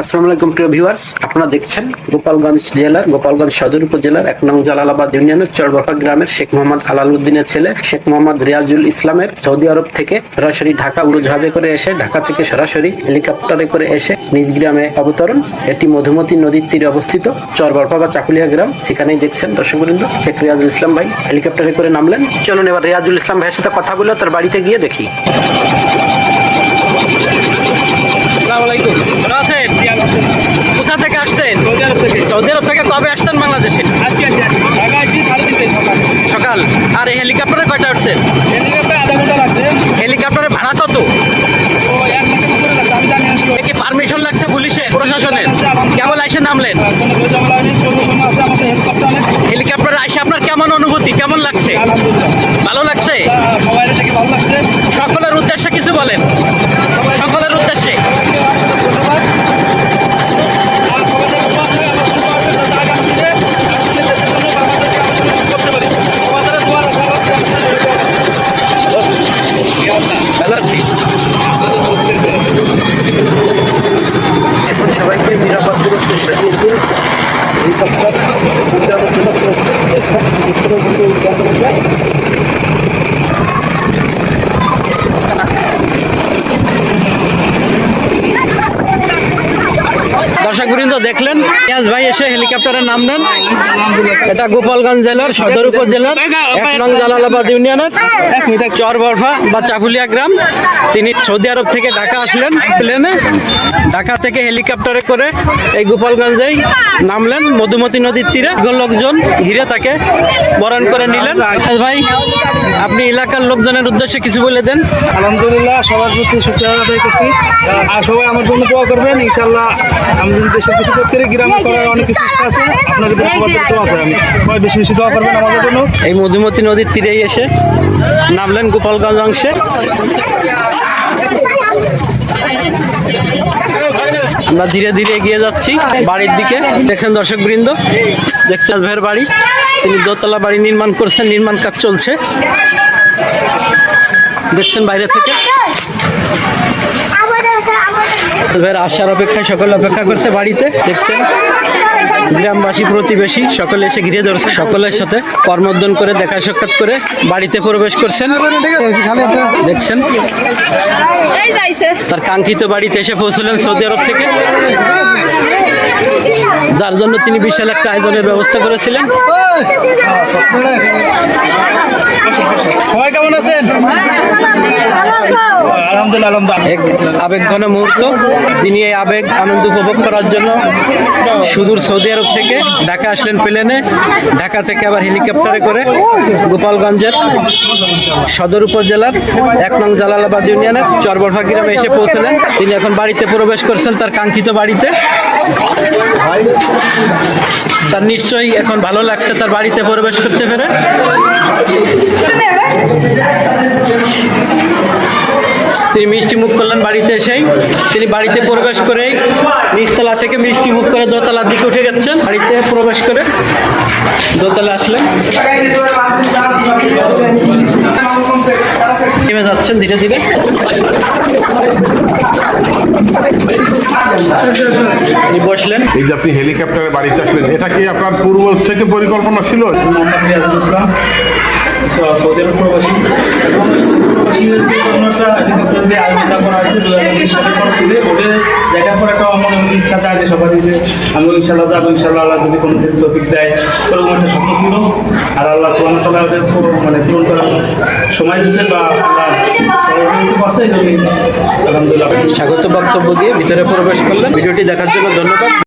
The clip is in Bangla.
আসসালামু প্রিয় ভিউয়ার্স। আপনারা দেখছেন গোপালগঞ্জ জেলার গোপালগঞ্জ সদর উপজেলার এক নং জালালাবাদ ইউনিয়নের চরবাফা গ্রামের শেখ মোহাম্মদ আলালউদ্দিনের ছেলে শেখ মোহাম্মদ রিয়াজুল ইসলামের সৌদি আরব থেকে সরাসরি ঢাকা উড়োজাহাজে করে এসে, ঢাকা থেকে সরাসরি হেলিকপ্টারে করে এসে নিজ গ্রামে অবতরণ। এটি মধুমতি নদীর তীরে অবস্থিত চরবরফা বা চাকুলিয়া গ্রাম। সেখানেই দেখছেন দর্শকবৃন্দ, শেখ রিয়াজুল ইসলাম ভাই হেলিকপ্টারে করে নামলেন। চলুন এবার রিয়াজুল ইসলাম ভাইয়ের সাথে কথা বলে তার বাড়িতে গিয়ে দেখি। কোথা থেকে আসতেন সৌদি থেকে কবে আসতেন বাংলাদেশে? আজকে সকাল। আর হেলিকপ্টারে কয়টা উঠছেন? আধা ঘণ্টা লাগছে হেলিকপ্টারে ভাড়া কত? কি পারমিশন লাগছে পুলিশে প্রশাসনের। কেবল এসে নামলেন। হেলিকপ্টার এসে আপনার কেমন অনুভূতি? কেমন লাগছে? ভালো লাগছে? সকলের উদ্দেশ্যে কিছু বলেন সকলের উদ্দেশ্যে আর সবাই থেকে দোয়া করে আমরা শুরু করব, যাতে আগামীতে আমাদের দেশের জন্য বা আমাদের কাজ করতে পারি। সবাই থেকে দোয়া রাখা হচ্ছে। ভালো আছি এখন সবাইকে নিরাপদ দূরত্বে সরিয়ে দিন হেলিকপ্টার উদ্যানের জন্য প্রস্তুত দর্শক বৃন্দ দেখলেন। পেঁয়াজ ভাই এসে হেলিকপ্টারে নাম নেন। এটা গোপালগঞ্জ জেলার সদর উপজেলার এক নং জালালাবাদ ইউনিয়নের চরবরফা বা চাকুলিয়া গ্রাম। তিনি সৌদি আরব থেকে ঢাকা আসলেন প্লেনে। ঢাকা থেকে হেলিকপ্টারে করে এই গোপালগঞ্জেই নামলেন। মধুমতি নদীর তীরে লোকজন ঘিরে তাকে বরণ করে নিলেন। ভাই, আপনি এলাকার লোকজনের উদ্দেশ্যে কিছু বলে দেন। আলহামদুলিল্লাহ, সবার প্রতি শুক্রিয়া আর সবাই আমার জন্য দোয়া করবেন। ইনশাল্লাহ আমি দেশের কিছু করতে গ্রামে করার অনেক কিছু ইচ্ছা আছে আপনাদের জন্য সবার জন্য দোয়া করি আমি সবাই বেশি বেশি দোয়া করবেন আমাদের জন্য। এই মধুমতি নদীর তীরেই এসে নামলেন গোপালগঞ্জ অংশে। আমরা ধীরে ধীরে এগিয়ে যাচ্ছি বাড়ির দিকে। দেখছেন দর্শক বৃন্দ দেখছেন ভাইয়ের বাড়ি। তিনি দোতলা বাড়ি নির্মাণ করছেন নির্মাণ কাজ চলছে। দেখছেন বাইরে থেকে। ভাইয়ের আসার অপেক্ষায় সকলে অপেক্ষা করছে বাড়িতে। দেখছেন? গ্রামবাসী, প্রতিবেশী, সকলে এসে ঘিরে ধরছে, সকলের সাথে কর্মোদ্যন করে দেখা সাক্ষাৎ করে বাড়িতে প্রবেশ করছেন। দেখছেন? তার কাঙ্ক্ষিত বাড়িতে এসে পৌঁছলেন সৌদি আরব থেকে। যার জন্য তিনি বিশাল একটা আয়োজনের ব্যবস্থা করেছিলেন। সবাই কেমন আছেন? আলহামদুলিল্লাহ আলহামদুলিল্লাহ। এক আবেগঘন মুহূর্ত তিনি এই আবেগ আনন্দ উপভোগ করার জন্য সুদূর সৌদি আরব থেকে ঢাকা আসলেন প্লেনে। ঢাকা থেকে আবার হেলিকপ্টারে করে গোপালগঞ্জের সদর উপজেলার এক নং জালালাবাদ ইউনিয়নের চরবরফা গ্রামে এসে পৌঁছলেন। তিনি এখন বাড়িতে প্রবেশ করছেন তার কাঙ্ক্ষিত বাড়িতে। তার নিশ্চয়ই এখন ভালো লাগছে তার বাড়িতে প্রবেশ করতে পেরে। তিনি মিষ্টি মুখ করলেন বাড়িতে এসেই। তিনি বাড়িতে প্রবেশ করে নিচতলা থেকে মিষ্টি মুখ করে দোতলার দিকে উঠে গেছেন। বাড়িতে প্রবেশ করে দোতলা আসলেন। নেমে যাচ্ছেন ধীরে ধীরে। বসলেন। এই যে আপনি হেলিকপ্টারে বাড়িতে আসলেন এটা কি আপনার পূর্ব থেকে পরিকল্পনা ছিল? সৌদি আরব প্রবাসী। পর সবাই যে আমি আল্লাহ যদি কোনো দেয় ওরকম একটা ছিল আর আল্লাহ মানে করার সময় দিচ্ছে বা আলহামদুলিল্লাহ স্বাগত বক্তব্য দিয়ে ভিতরে প্রবেশ করলেন ভিডিওটি দেখার জন্য ধন্যবাদ।